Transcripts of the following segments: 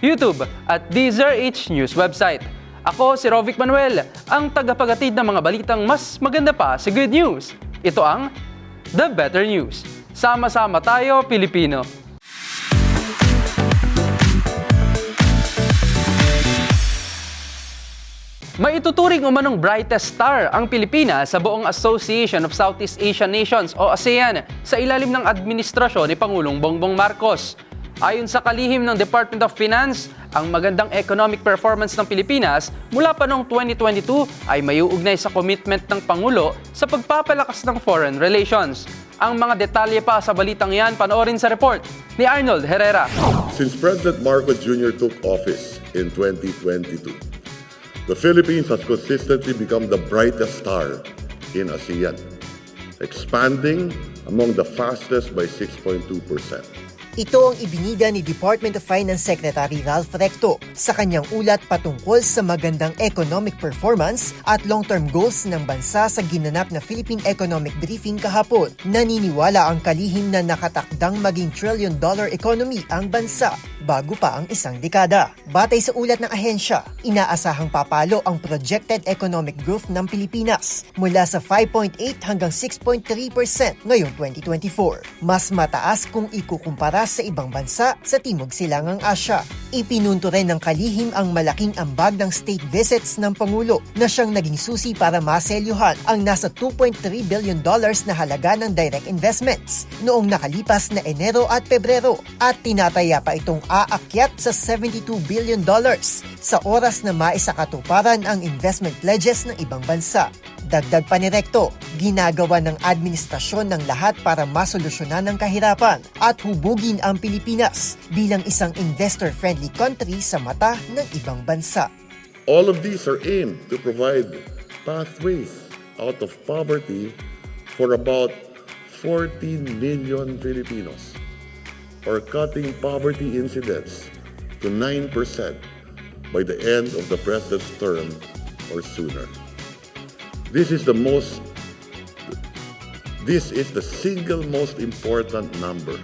YouTube at DZRH News website. Ako si Rovic Manuel, ang tagapagatid ng mga balitang mas maganda pa sa good news. Ito ang The Better News. Sama-sama tayo, Pilipino. Maituturing umanong brightest star ang Pilipinas sa buong Association of Southeast Asian Nations o ASEAN sa ilalim ng administrasyon ni Pangulong Bongbong Marcos. Ayon sa kalihim ng Department of Finance, ang magandang economic performance ng Pilipinas mula pa noong 2022 ay may uugnay sa commitment ng Pangulo sa pagpapalakas ng foreign relations. Ang mga detalye pa sa balitang yan panoorin sa report ni Arnold Herrera. Since President Marcos Jr. took office in 2022, the Philippines has consistently become the brightest star in ASEAN, expanding among the fastest by 6.2%. Ito ang ibinida ni Department of Finance Secretary Ralph Recto sa kanyang ulat patungkol sa magandang economic performance at long-term goals ng bansa sa ginanap na Philippine Economic Briefing kahapon. Naniniwala ang kalihim na nakatakdang maging trillion-dollar economy ang bansa bago pa ang isang dekada. Batay sa ulat ng ahensya, inaasahang papalo ang projected economic growth ng Pilipinas mula sa 5.8 hanggang 6.3% ngayong 2024. Mas mataas kung ikukumpara sa ibang bansa sa Timog Silangang Asya. Ipinunto rin ng kalihim ang malaking ambag ng state visits ng Pangulo na siyang naging susi para maselyuhan ang nasa 2.3 billion dollars na halaga ng direct investments noong nakalipas na Enero at Pebrero at tinataya pa itong aakyat sa 72 billion dollars sa oras na maisakatuparan ang investment pledges ng ibang bansa. Dagdag pa ni Recto, ginagawa ng administrasyon ng lahat para masolusyonan ang kahirapan at hubugin ang Pilipinas bilang isang investor-friendly country sa mata ng ibang bansa. All of these are aimed to provide pathways out of poverty for about 14 million Filipinos, or cutting poverty incidence to 9% by the end of the president's term or sooner. This is the most this is the single most important number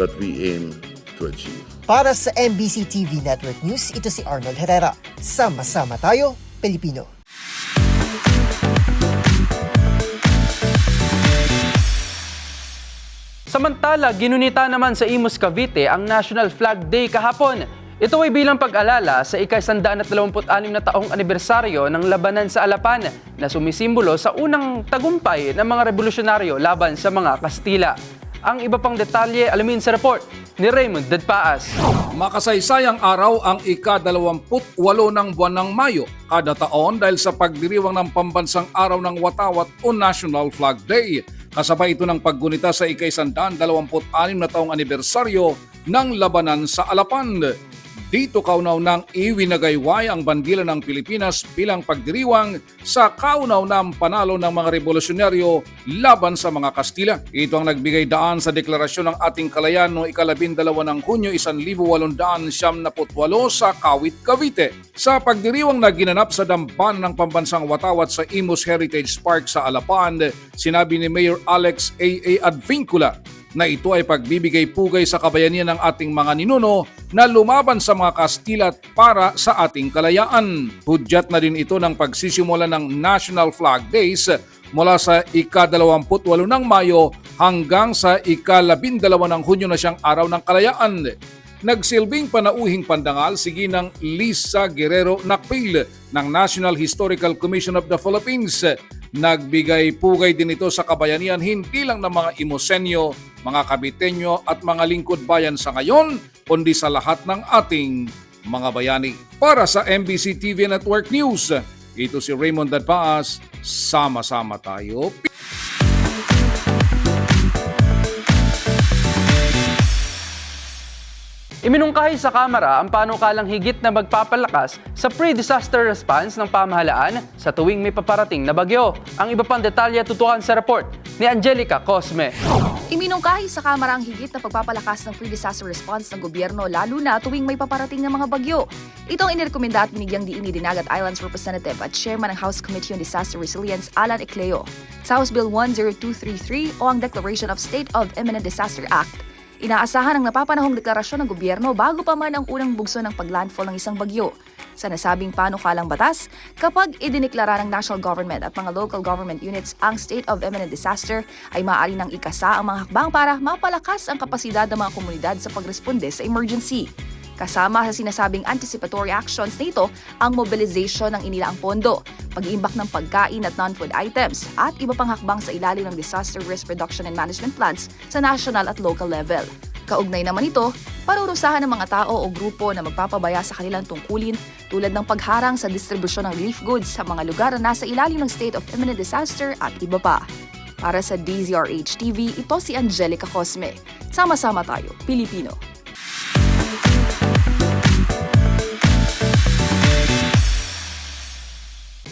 that we aim to achieve. Para sa MBC TV Network News, ito si Arnold Herrera. Sama-sama tayo, Pilipino. Samantala, ginunita naman sa Imus Cavite ang National Flag Day kahapon. Ito ay bilang pag-alala sa ika-126 na taong anibersaryo ng labanan sa Alapan na sumisimbolo sa unang tagumpay ng mga revolusyonaryo laban sa mga Kastila. Ang iba pang detalye alamin sa report ni Raymond Dadpaas. Makasaysayang araw ang ika-28 ng buwan ng Mayo kada taon dahil sa pagdiriwang ng pambansang araw ng Watawat o National Flag Day. Kasabay ito ng paggunita sa ika-126 na taong anibersaryo ng labanan sa Alapan. Dito kaunaw ng iwinagayway ang bandila ng Pilipinas bilang pagdiriwang sa kaunaw ng panalo ng mga revolusyonaryo laban sa mga Kastila. Ito ang nagbigay daan sa deklarasyon ng ating kalayan noong ikalabindalawa ng Hunyo 1878 sa Kawit, Cavite. Sa pagdiriwang na ginanap sa dampan ng pambansang watawat sa Imus Heritage Park sa Alapan, sinabi ni Mayor Alex A.A. Advincula na ito ay pagbibigay pugay sa kabayanihan ng ating mga ninuno na lumaban sa mga Kastilat para sa ating kalayaan. Hudyat na din ito ng pagsisimula ng National Flag Days mula sa ika-28 ng Mayo hanggang sa ika-12 ng Hunyo na siyang araw ng kalayaan. nagsilbing panauhing pandangal si Ginang Lisa Guerrero Nakpil ng National Historical Commission of the Philippines. Nagbigay pugay din ito sa kabayanihan hindi lang ng mga Imosenyo, mga Kabitenyo at mga lingkod bayan sa ngayon, kundi sa lahat ng ating mga bayani. Para sa MBC TV Network News, ito si Raymond Dadpaas, sama-sama tayo. Iminungkahi sa Kamara ang panukalang higit na magpapalakas sa pre-disaster response ng pamahalaan sa tuwing may paparating na bagyo. Ang iba pang detalye tutukan sa report ni Angelica Cosme. Iminungkahi sa Kamara ang higit na pagpapalakas ng pre-disaster response ng gobyerno lalo na tuwing may paparating ng mga bagyo. Ito ang inirekomenda at binigyang diin ni Dinagat Islands Representative at Chairman ng House Committee on Disaster Resilience, Alan Ecleo. Sa House Bill 10233 o ang Declaration of State of Imminent Disaster Act, Inaasahan ang napapanahong deklarasyon ng gobyerno bago pa man ang unang bugso ng paglandfall ng isang bagyo. Sa nasabing panukalang batas, kapag idineklara ng national government at mga local government units ang state of imminent disaster, ay maaari nang ikasa ang mga hakbang para mapalakas ang kapasidad ng mga komunidad sa pagresponde sa emergency. Kasama sa sinasabing anticipatory actions nito ang mobilization ng inilaang pondo, pag-iimbak ng pagkain at non-food items, at iba pang hakbang sa ilalim ng disaster risk reduction and management plans sa national at local level. Kaugnay naman ito, parurusahan ng mga tao o grupo na magpapabaya sa kanilang tungkulin tulad ng pagharang sa distribusyon ng relief goods sa mga lugar na nasa ilalim ng state of imminent disaster at iba pa. Para sa DZRH TV, ito si Angelica Cosme. Sama-sama tayo, Pilipino.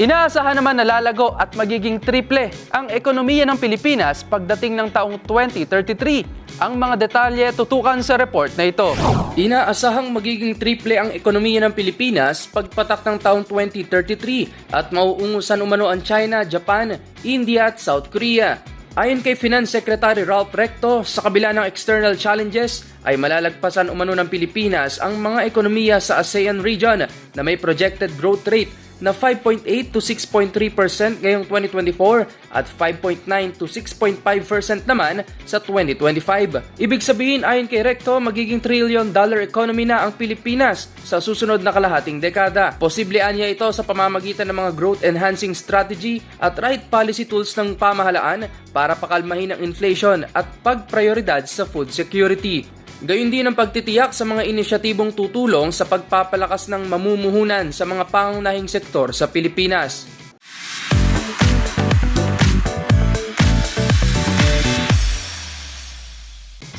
Inaasahan naman na lalago at magiging triple ang ekonomiya ng Pilipinas pagdating ng taong 2033. Ang mga detalye tutukan sa report na ito. Inaasahang magiging triple ang ekonomiya ng Pilipinas pagpatak ng taong 2033 at mauungusan umano ang China, Japan, India at South Korea. Ayon kay Finance Secretary Ralph Recto, sa kabila ng external challenges ay malalagpasan umano ng Pilipinas ang mga ekonomiya sa ASEAN region na may projected growth rate na 5.8 to 6.3% ngayong 2024 at 5.9 to 6.5% naman sa 2025. Ibig sabihin ayon kay Recto, magiging trillion dollar economy na ang Pilipinas sa susunod na kalahating dekada. Posible anya ito sa pamamagitan ng mga growth enhancing strategy at right policy tools ng pamahalaan para pakalmahin ang inflation at pagprioridad sa food security. Gayun din ang pagtitiyak sa mga inisyatibong tutulong sa pagpapalakas ng mamumuhunan sa mga pangunahing sektor sa Pilipinas.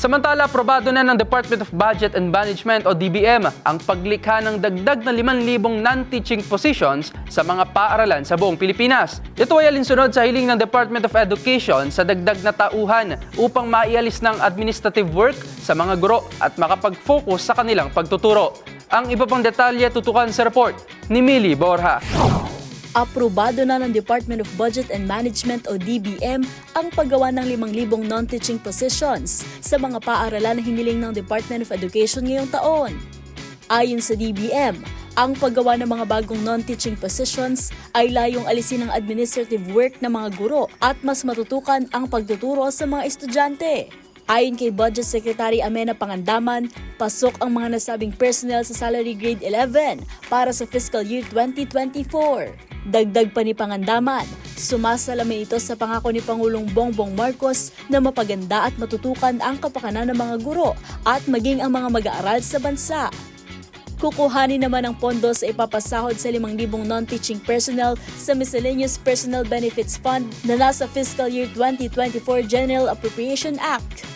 Samantala, aprobado na ng Department of Budget and Management o DBM ang paglikha ng dagdag na 5,000 non-teaching positions sa mga paaralan sa buong Pilipinas. Ito ay alinsunod sa hiling ng Department of Education sa dagdag na tauhan upang maialis ng administrative work sa mga guro at makapag-focus sa kanilang pagtuturo. Ang iba pang detalye tutukan sa report ni Millie Borja. Aprobado na ng Department of Budget and Management o DBM ang paggawa ng 5,000 non-teaching positions sa mga paaralan na hiniling ng Department of Education ngayong taon. Ayon sa DBM, ang paggawa ng mga bagong non-teaching positions ay layong alisin ang administrative work ng mga guro at mas matutukan ang pagtuturo sa mga estudyante. Ayon kay Budget Secretary Amena Pangandaman, pasok ang mga nasabing personnel sa salary grade 11 para sa fiscal year 2024. Dagdag pa ni Pangandaman, sumasalamin ito sa pangako ni Pangulong Bongbong Marcos na mapaganda at matutukan ang kapakanan ng mga guro at maging ang mga mag-aaral sa bansa. Kukuhanin naman ang pondo sa ipapasahod sa 5,000 non-teaching personnel sa Miscellaneous Personnel Benefits Fund na nasa Fiscal Year 2024 General Appropriation Act.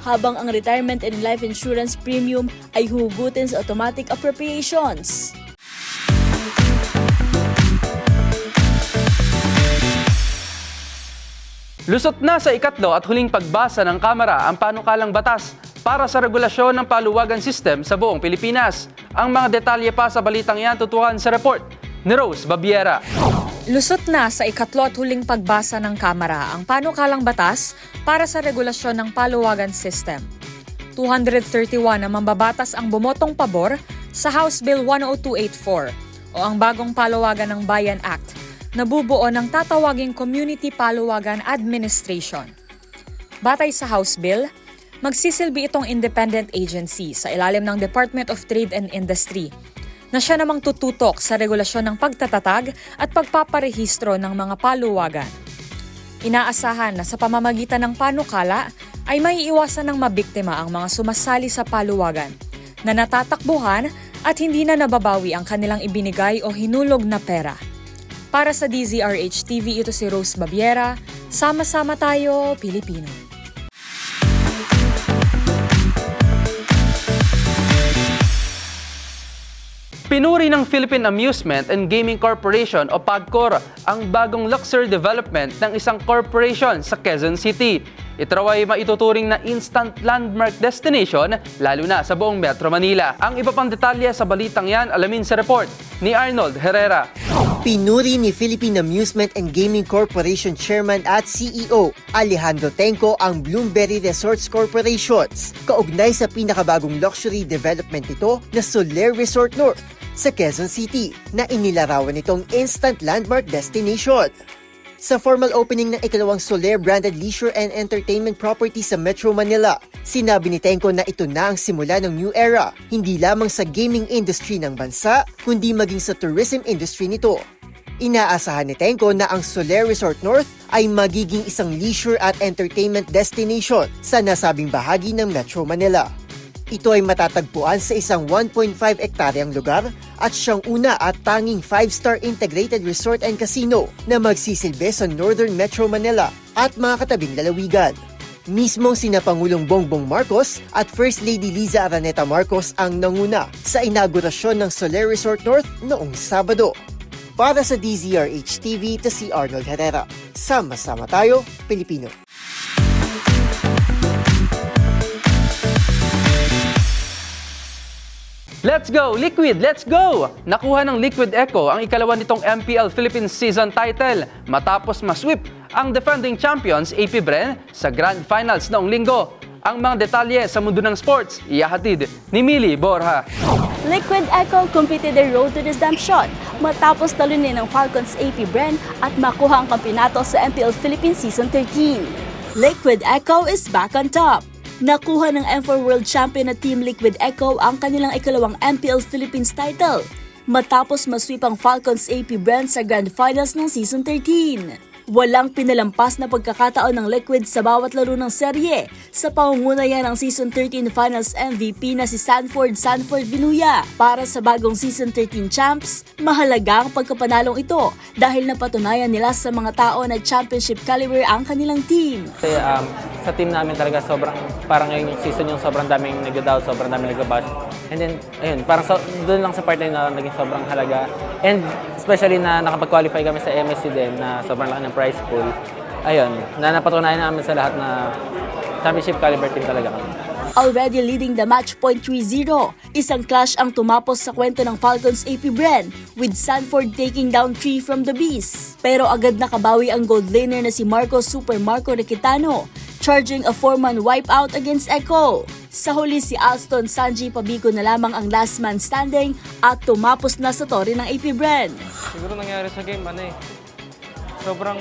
Habang ang retirement and life insurance premium ay hugutin sa automatic appropriations. Lusot na sa ikatlo at huling pagbasa ng Kamara ang panukalang batas para sa regulasyon ng paluwagan system sa buong Pilipinas. Ang mga detalye pa sa balitang yan tutukan sa report ni Rose Babiera. Lusot na sa ikatlo at huling pagbasa ng Kamara ang panukalang batas para sa regulasyon ng paluwagan system. 231 na mambabatas ang bumotong pabor sa House Bill 10284 o ang bagong paluwagan ng Bayan Act na bubuo ng tatawaging Community Paluwagan Administration. Batay sa House Bill, magsisilbi itong independent agency sa ilalim ng Department of Trade and Industry na siya namang tututok sa regulasyon ng pagtatatag at pagpaparehistro ng mga paluwagan. Inaasahan na sa pamamagitan ng panukala ay may iwasan ng mabiktima ang mga sumasali sa paluwagan na natatakbuhan at hindi na nababawi ang kanilang ibinigay o hinulog na pera. Para sa DZRH TV, ito si Rose Babiera. Sama-sama tayo, Pilipino. Pinuri ng Philippine Amusement and Gaming Corporation o PAGCOR ang bagong luxury development ng isang corporation sa Quezon City. Ito raw ay maituturing na instant landmark destination lalo na sa buong Metro Manila. Ang iba pang detalye sa balitang yan alamin sa report ni Arnold Herrera. Pinuri ni Philippine Amusement and Gaming Corporation Chairman at CEO Alejandro Tenco ang Bloomberry Resorts Corporations kaugnay sa pinakabagong luxury development nito na Soler Resort North sa Quezon City na inilarawan itong instant landmark destination. Sa formal opening ng ikalawang Soler branded leisure and entertainment property sa Metro Manila, sinabi ni Tenko na ito na ang simula ng new era, hindi lamang sa gaming industry ng bansa, kundi maging sa tourism industry nito. Inaasahan ni Tenko na ang Soler Resort North ay magiging isang leisure at entertainment destination sa nasabing bahagi ng Metro Manila. Ito ay matatagpuan sa isang 1.5 ektaryang lugar at siyang una at tanging 5-star integrated resort and casino na magsisilbi sa Northern Metro Manila at mga katabing lalawigan. Mismong sina Pangulong Bongbong Marcos at First Lady Liza Araneta Marcos ang nanguna sa inaugurasyon ng Soler Resort North noong Sabado. Para sa DZRH TV, ito si Arnold Herrera. Sama-sama tayo, Pilipino. Let's go! Liquid! Let's go! Nakuha ng Liquid Echo ang ikalawa nitong MPL Philippines season title matapos masweep ang defending champions AP Bren sa Grand Finals noong linggo. Ang mga detalye sa mundo ng sports, iyahatid ni Mili Borja. Liquid Echo competed the road to redemption matapos talunin ng Falcons AP Bren at makuha ang kampyonato sa MPL Philippines Season 13. Liquid Echo is back on top. Nakuha ng M4 World Champion na Team Liquid Echo ang kanilang ikalawang MPL Philippines title matapos masweep ang Falcons AP Bren sa Grand Finals ng Season 13. Walang pinalampas na pagkakataon ng Liquid sa bawat laro ng serye sa pangunguna yan ng Season 13 Finals MVP na si Sanford Sanford Vinuya. Para sa bagong Season 13 champs, mahalaga ang pagkapanalong ito dahil napatunayan nila sa mga tao na championship caliber ang kanilang team. Kasi um, sa team namin talaga sobrang, parang ngayon yung season yung sobrang daming nag-doubt, sobrang daming nag-bash. And then, ayun, parang so, doon lang sa part na yun na naging sobrang halaga. And especially na nakapag-qualify kami sa MSC din na sobrang laki prize pool. Ayun, na napatunayan namin sa lahat na championship caliber team talaga kami. Already leading the match point 3-0. Isang clash ang tumapos sa kwento ng Falcons AP Bren with Sanford taking down 3 from the Beast. Pero agad nakabawi ang gold laner na si Marco Super Marco Requitano charging a four-man wipeout against Echo. Sa huli si Alston Sanji Pabico na lamang ang last man standing at tumapos na sa tore ng AP Bren. Siguro nangyari sa game, ano eh, sobrang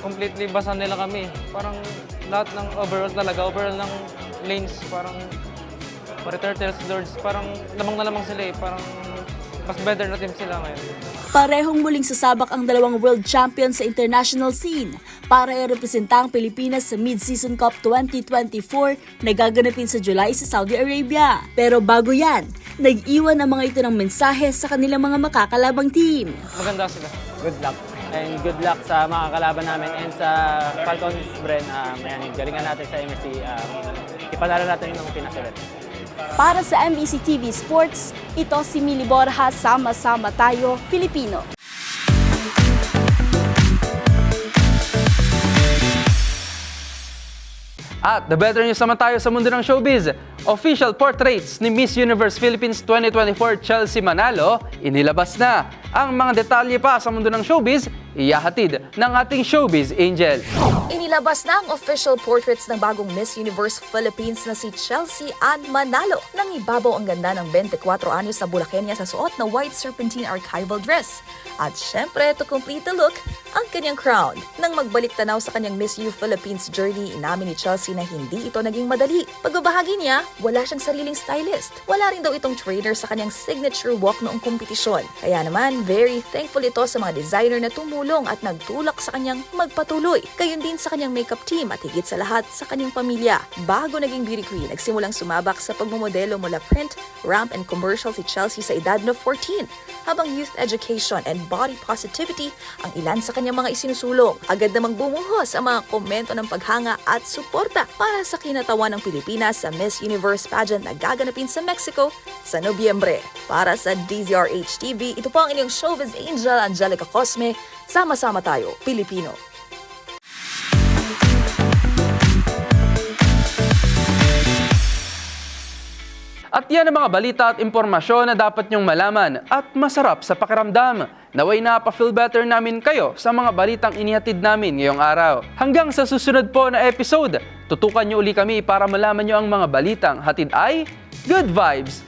completely basa nila kami. Parang lahat ng overall talaga, overall ng lanes, parang para Turtles, Lords, parang lamang na lamang sila eh. Parang mas better na team sila ngayon. Parehong muling sasabak ang dalawang world champion sa international scene para i-representa ang Pilipinas sa Mid-Season Cup 2024 na gaganapin sa July sa Saudi Arabia. Pero bago yan, nag-iwan ang mga ito ng mensahe sa kanilang mga makakalabang team. Maganda sila. Good luck. And good luck sa mga kalaban namin and sa Falcons Bren. Um, ayan, galingan natin sa MSC. Um, ipanalo natin yung Pinas ulit. Para sa MBC TV Sports, ito si Mili Borja, sama-sama tayo, Pilipino. At the better news naman tayo sa mundo ng showbiz. Official portraits ni Miss Universe Philippines 2024 Chelsea Manalo inilabas na. Ang mga detalye pa sa mundo ng showbiz, iyahatid ng ating showbiz angel. Inilabas na ang official portraits ng bagong Miss Universe Philippines na si Chelsea Ann Manalo nang ibabaw ang ganda ng 24 anyos na Bulakenya sa suot na white serpentine archival dress. At syempre, to complete the look, ang kanyang crown. Nang magbalik tanaw sa kanyang Miss U Philippines journey, inamin ni Chelsea na hindi ito naging madali. Pagbabahagi niya, wala siyang sariling stylist. Wala rin daw itong trainer sa kanyang signature walk noong kompetisyon. Kaya naman, very thankful ito sa mga designer na tumulong at nagtulak sa kanyang magpatuloy. Gayon din sa kanyang makeup team at higit sa lahat sa kanyang pamilya. Bago naging beauty queen, nagsimulang sumabak sa pagmumodelo mula print, ramp, and commercial si Chelsea sa edad na 14. Habang youth education and body positivity ang ilan sa kanyang mga isinusulong. Agad namang bumuhos ang mga komento ng paghanga at suporta para sa kinatawan ng Pilipinas sa Miss Universe pageant na gaganapin sa Mexico sa Nobyembre. Para sa DZRH TV, ito po ang inyong showbiz angel Angelica Cosme. Sama-sama tayo, Pilipino. At yan ang mga balita at impormasyon na dapat nyong malaman at masarap sa pakiramdam. Naway na pa-feel better namin kayo sa mga balitang inihatid namin ngayong araw. Hanggang sa susunod po na episode, tutukan nyo uli kami para malaman nyo ang mga balitang hatid ay Good Vibes.